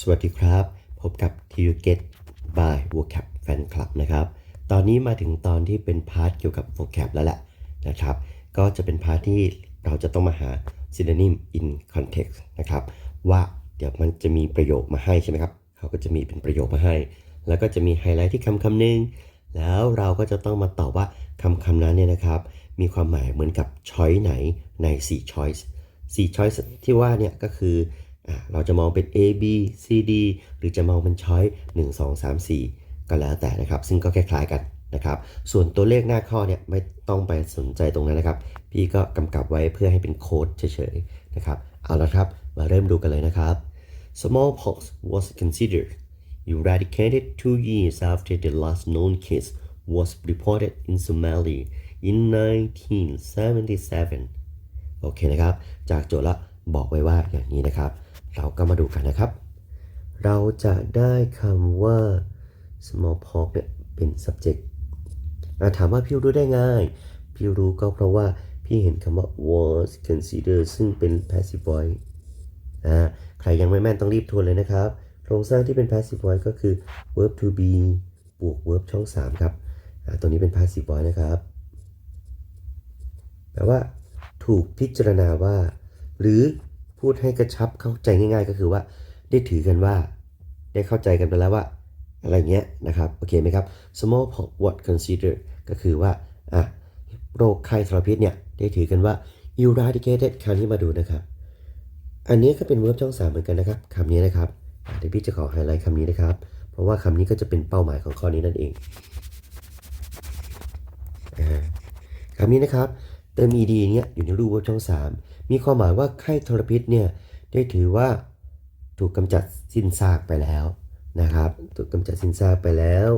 สวัสดีครับ พบกับ t u Get by vocab Fan Club นะครับ ตอนนี้มาถึงตอนที่เป็นพาร์ทเกี่ยวกับ vocab แล้วแหละนะครับ ก็จะเป็นพาร์ทที่เราจะต้องมาหา synonym in context นะครับ ว่าเดี๋ยวมันจะมีประโยคมาให้ใช่ไหมครับ เขาก็จะมีเป็นประโยคมาให้ แล้วก็จะมีไฮไลท์ที่คำคำหนึ่งแล้วเราก็จะต้องมาตอบว่าคำคำนั้นเนี่ยนะครับ มีความหมายเหมือนกับ choice ไหนใน 4 choice 4 choice ที่ว่าเนี่ยก็คือ เราจะมองเป็น A B C D หรือจะมองเป็น choice 1 2 3 4 ก็แล้วแต่นะครับ ซึ่งก็คล้ายๆกันนะครับ ส่วนตัวเลขหน้าข้อเนี่ยไม่ต้องไปสนใจตรงนั้นนะครับ พี่ก็กำกับไว้เพื่อให้เป็นโค้ดเฉยๆนะครับ เอาละครับ มาเริ่มดูกันเลยนะครับ Smallpox was considered eradicated two years after the last known case was reported in Somalia in 1977 โอเคนะครับ จากโจทย์ละบอกไว้ว่าอย่างนี้นะครับ เราก็มาดูกันนะครับ เราจะได้คำว่า smallpox เนี่ยเป็น subject ถามว่าพี่รู้ได้ไงพี่รู้ก็เพราะว่าพี่เห็นคำว่า was considered ซึ่งเป็น passive voice อ่าใครยังไม่แม่นต้องรีบทวนเลยนะครับ โครงสร้างที่เป็น passive voice ก็คือ verb to be บวก verb ช่อง 3 ครับตัวนี้เป็น passive voice นะครับแปลว่า ถูกพิจารณาว่า หรือ พูดให้กระชับเข้าใจง่าย ๆ ก็คือว่าได้ถือกันว่า ได้เข้าใจกันไปแล้วว่า อะไรเงี้ยนะครับโอเคไหมครับ smallpox what consider ก็คือว่าอะโรคไข้ทรพิษเนี่ยได้ถือกันว่า eradicated คราวนี้มาดูนะครับ อันนี้ก็เป็น verb ช่องสามเหมือนกันนะครับคำนี้นะครับเดี๋ยวพี่จะขอไฮไลท์คำนี้นะครับ เพราะว่าคำนี้ก็จะเป็นเป้าหมายของข้อนี้นั่นเองอคำนี้นะครับ เติม ed เนี่ยอยู่ในรูป verb ช่องสาม มีความหมายว่าไข้ทรพิษเนี่ยได้ถือว่าถูกกำจัดสิ้นซากไปแล้วนะครับ ถูกกำจัดสิ้นซากไปแล้ว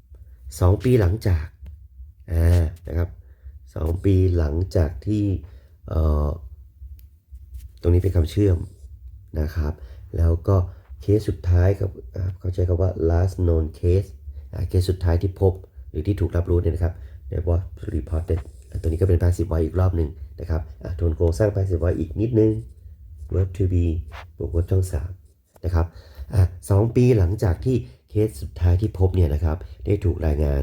2 ปีหลังจากอ่านะครับสองปีหลังจากที่เอ่อตรงนี้เป็นคำเชื่อมนะครับ แล้วก็เคสสุดท้ายครับเขาใช้คำว่า last known case เคสสุดท้ายที่พบหรือที่ถูกรับรู้เนี่ยนะครับเรียกว่า reported ตัวนี้ก็เป็น passive voice อีกรอบหนึ่ง นะครับทวนโครงสร้าง passive voice อีกนิดนึง verb to be บวก verb ช่อง3นะครับสองปีหลังจากที่เคสสุดท้ายที่พบเนี่ยนะครับ ได้ถูกรายงาน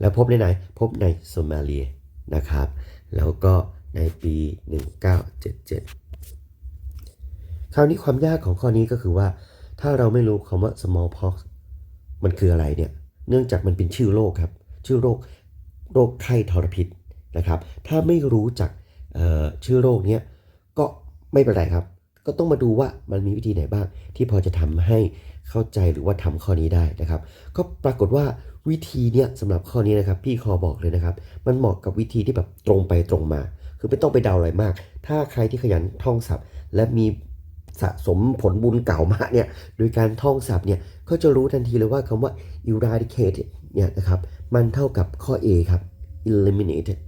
แล้วพบในไหน พบในโซมาเลียนะครับ แล้วก็ในปี 1977 คราวนี้ความยากของข้อนี้ก็คือว่า ถ้าเราไม่รู้คำว่า smallpox มันคืออะไรเนี่ย เนื่องจากมันเป็นชื่อโรคครับ ชื่อโรค โรคไข้ทรพิษ นะครับ ถ้าไม่รู้จักชื่อโรคเนี้ยก็ไม่เป็นไรครับ ก็ต้องมาดูว่ามันมีวิธีไหนบ้าง ที่พอจะทำให้เข้าใจหรือว่าทำข้อนี้ได้นะครับ ก็ปรากฏว่าวิธีเนี้ยสำหรับข้อนี้นะครับ พี่คอบอกเลยนะครับ มันเหมาะกับวิธีที่แบบตรงไปตรงมา คือไม่ต้องไปเดาอะไรมาก ถ้าใครที่ขยันท่องศัพท์ และมีสะสมผลบุญเก่ามาเนี่ยโดยการท่องศัพท์เนี่ยก็จะรู้ทันทีเลยว่าคำว่า eradicate เนี่ยนะครับ มันเท่ากับข้อ A ครับ eliminated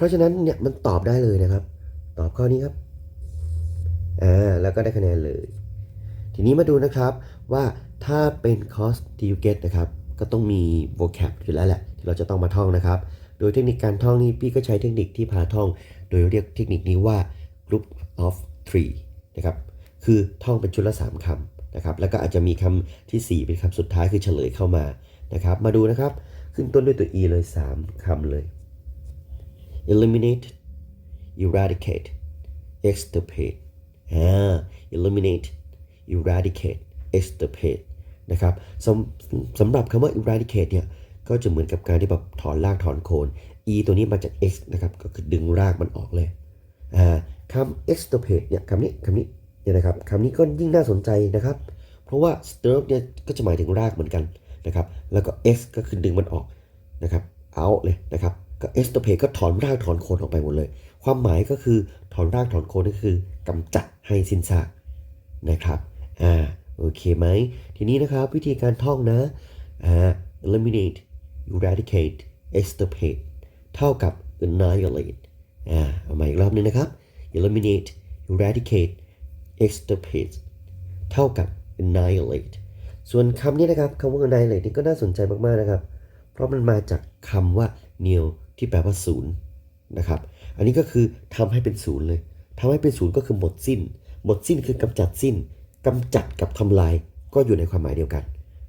เพราะฉะนั้นเนี่ยมันตอบได้เลยนะครับ ตอบข้อนี้ครับอ่าแล้วก็ได้คะแนนเลย ทีนี้มาดูนะครับว่าถ้าเป็น cost d you get นะครับ ก็ต้องมี vocab อยู่แล้วแหละที่เราจะต้องมาท่องนะครับ โดยเทคนิคการท่องนี่พี่ก็ใช้เทคนิคที่พาท่อง โดยเรียกเทคนิคนี้ว่า group of three นะครับ คือท่องเป็นชุดละ 3คำนะครับ แล้วก็อาจจะมีคำทีสี่ 4 เป็นคำสุดท้ายคือเฉลยเข้ามานะครับ มาดูนะครับ ขึ้นต้นด้วยตัว e เลย 3คำเลย eliminate eradicate extirpate อ่า eliminate eradicate extirpate นะครับสำสำหรับคำว่า eradicate เนี่ยก็จะเหมือนกับการที่แบบถอนรากถอนโคน e ตัวนี้มาจาก x นะครับก็คือดึงรากมันออกเลยอ่าคำ extirpate เนี่ยคำนี้คำนี้เนี่ยนะครับคำนี้ก็ยิ่งน่าสนใจนะครับ เพราะว่า stirp เนี่ยก็จะหมายถึงรากเหมือนกันนะครับแล้วก็ x ก็คือดึงมันออกนะครับ out เลยนะครับ ก็ extirpate ก็ถอนรากถอนโคนออกไปหมดเลย ความหมายก็คือถอนรากถอนโคนก็คือกำจัดให้สิ้นซากนะครับอ่าโอเคไหมทีนี้นะครับวิธีการท่องนะอ่า eliminate eradicate extirpate เท่ากับ annihilate อ่าเอาใหม่อีกรอบนึงนะครับ eliminate eradicate extirpate เท่ากับ annihilate ส่วนคำนี้นะครับคำว่า annihilate นี่ก็น่าสนใจมาก ๆ นะครับ เพราะมันมาจากคำว่า nil ที่แปลว่าศูนย์นะครับ อันนี้ก็คือทำให้เป็นศูนย์เลยทำให้เป็นศูนย์ก็คือหมดสิ้น หมดสิ้นคือกำจัดสิ้นกำจัดกับทำลายก็อยู่ในความหมายเดียวกัน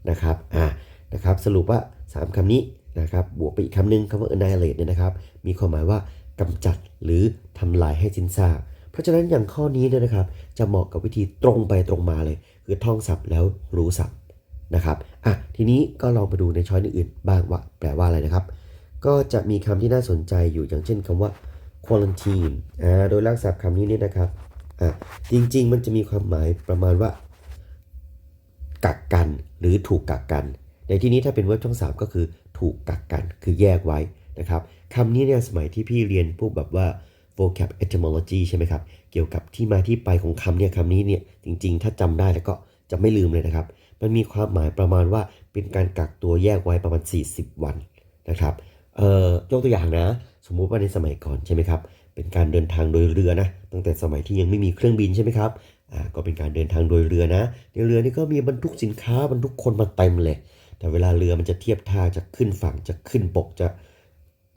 นะครับ อ่า นะครับ สรุปว่า 3คำนี้นะครับ บวกไปอีกคำหนึ่งคำว่า annihilate เนี่ยนะครับ มีความหมายว่ากำจัดหรือทำลายให้สิ้นซากเพราะฉะนั้นอย่างข้อนี้เนี่ยนะครับ จะเหมาะกับวิธีตรงไปตรงมาเลย คือท่องศัพท์แล้วรู้ศัพท์นะครับอะทีนี้ก็ลองไปดูในช้อยอื่นๆบ้างว่าแปลว่าอะไรนะครับ ก็จะมีคำที่น่าสนใจอยู่อย่างเช่นคำว่า quarantine อ่า โดยรากศัพท์คำนี้เนี่ยนะครับ อะจริงๆ มันจะมีความหมายประมาณว่า กักกันหรือถูกกักกัน ในที่นี้ถ้าเป็นเว็บช่อง 3 ก็คือถูกกักกัน คือแยกไว้นะครับคำนี้เนี่ยสมัยที่พี่เรียนพวกแบบว่า vocab etymology ใช่ไหมครับ เกี่ยวกับที่มาที่ไปของคำเนี่ยคำนี้เนี่ยจริงๆ ถ้าจำได้แล้วก็จะไม่ลืมเลยนะครับ มันมีความหมายประมาณว่าเป็นการกักตัวแยกไว้ประมาณ 40 วันนะครับ เอ่อยกตัวอย่างนะ สมมุติว่าในสมัยก่อนใช่ไหมครับ เป็นการเดินทางโดยเรือนะ ตั้งแต่สมัยที่ยังไม่มีเครื่องบินใช่ไหมครับอ่าก็เป็นการเดินทางโดยเรือนะในเรือนี่ก็มีบรรทุกสินค้าบรรทุกคนมาเต็มเลย แต่เวลาเรือมันจะเทียบท่าจะขึ้นฝั่งจะขึ้นปกจะ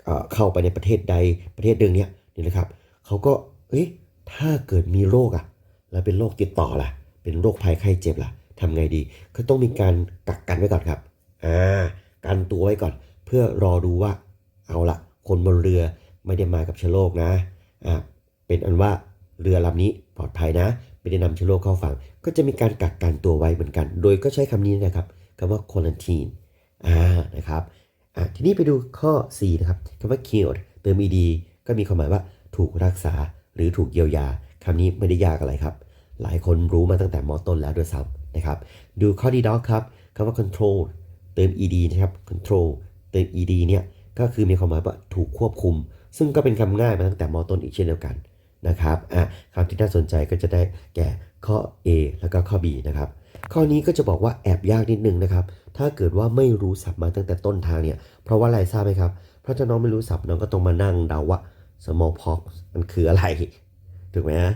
เอ่อเข้าไปในประเทศใดประเทศหนึ่งเนี่ยนี่นะครับเขาก็เอ้ยถ้าเกิดมีโรคอะแล้วเป็นโรคติดต่อล่ะ เป็นโรคภัยไข้เจ็บล่ะทำไงดีก็ต้องมีการกักกันไว้ก่อนครับอ่ากันตัวไว้ก่อน เพื่อรอดูว่าเอาละคนบนเรือไม่ได้มากับเชื้อโรคนะอ่าเป็นอันว่าเรือลำนี้ปลอดภัยนะ ไม่ได้นำเชื้อโรคเข้าฝั่ง ก็จะมีการกักกันตัวไว้เหมือนกัน โดยก็ใช้คำนี้นะครับคำว่า quarantine อ่านะครับอะทีนี้ไปดูข้อ 4 นะครับคำว่า cured เติม ed ก็มีความหมายว่าถูกรักษาหรือถูกเยียวยาคำนี้ไม่ได้ยากอะไรครับ หลายคนรู้มาตั้งแต่มอต้นแล้วด้วยซ้ำนะครับ ดูข้อดีด็อกครับคำว่า control เติม ed นะครับ control ติม ed เนี่ยก็คือมีความหมายว่าถูกควบคุม ซึ่งก็เป็นคำง่ายมาตั้งแต่มต้นอีกเช่นเดียวกันนะครับอะคำที่น่าสนใจก็จะได้แก่ข้อ A แล้วก็ข้อ B นะครับ ข้อนี้ก็จะบอกว่าแอบยากนิดนึงนะครับ ถ้าเกิดว่าไม่รู้ศัพท์มาตั้งแต่ต้นทางเนี่ย เพราะว่าอะไรทราบไหมครับ เพราะถ้าน้องไม่รู้ศัพท์น้องก็ต้องมานั่งเดาว่า smallpox มันคืออะไร ถูกไหมฮะ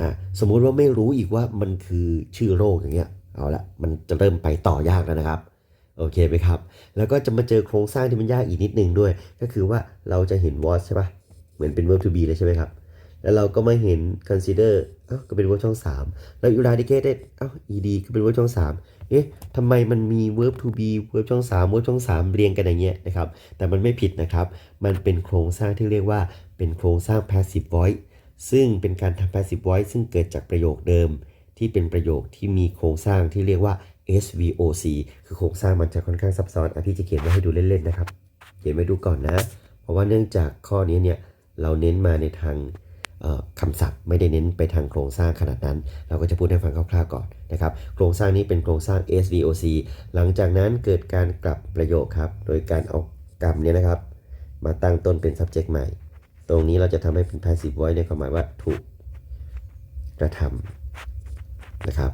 อ่าสมมุติว่าไม่รู้อีกว่ามันคือชื่อโรคอย่างเงี้ย เอาละมันจะเริ่มไปต่อยากแล้วนะครับ โอเคไหมครับ แล้วก็จะมาเจอโครงสร้างที่มันยากอีกนิดนึงด้วย ก็คือว่าเราจะเห็น was ใช่ปะเหมือนเป็น verb to be เลยใช่ไหมครับ แล้วเราก็มาเห็น consider เอ้าก็เป็น verb ช่อง 3 แล้ว eradicated เอ้า ed ก็เป็น verb ช่อง 3 เอ๊ะทำไมมันมี verb to be verb ช่อง 3 verb ช่อง 3 เรียงกันอย่างเงี้ยนะครับ แต่มันไม่ผิดนะครับ มันเป็นโครงสร้างที่เรียกว่าเป็นโครงสร้าง passive voice ซึ่งเป็นการทำ passive voice ซึ่งเกิดจากประโยคเดิมที่เป็นประโยคที่มีโครงสร้างที่เรียกว่า SVOC คือโครงสร้างมันจะค่อนข้างซับซ้อนอาพี่จะเขียนไว้ให้ดูเล่นๆนะครับ เขียนไว้ดูก่อนนะ เพราะว่าเนื่องจากข้อนี้เนี่ยเราเน้นมาในทางคำศัพท์ไม่ได้เน้นไปทางโครงสร้างขนาดนั้น เราก็จะพูดให้ฟังคร่าวๆก่อนนะครับ โครงสร้างนี้เป็นโครงสร้าง SVOC หลังจากนั้นเกิดการกลับประโยคครับ โดยการเอากรรมเนี่ยนะครับ มาตั้งต้นเป็น subject ใหม่ ตรงนี้เราจะทำให้เป็น passive voice ในความหมายว่าถูกกระทำนะครับ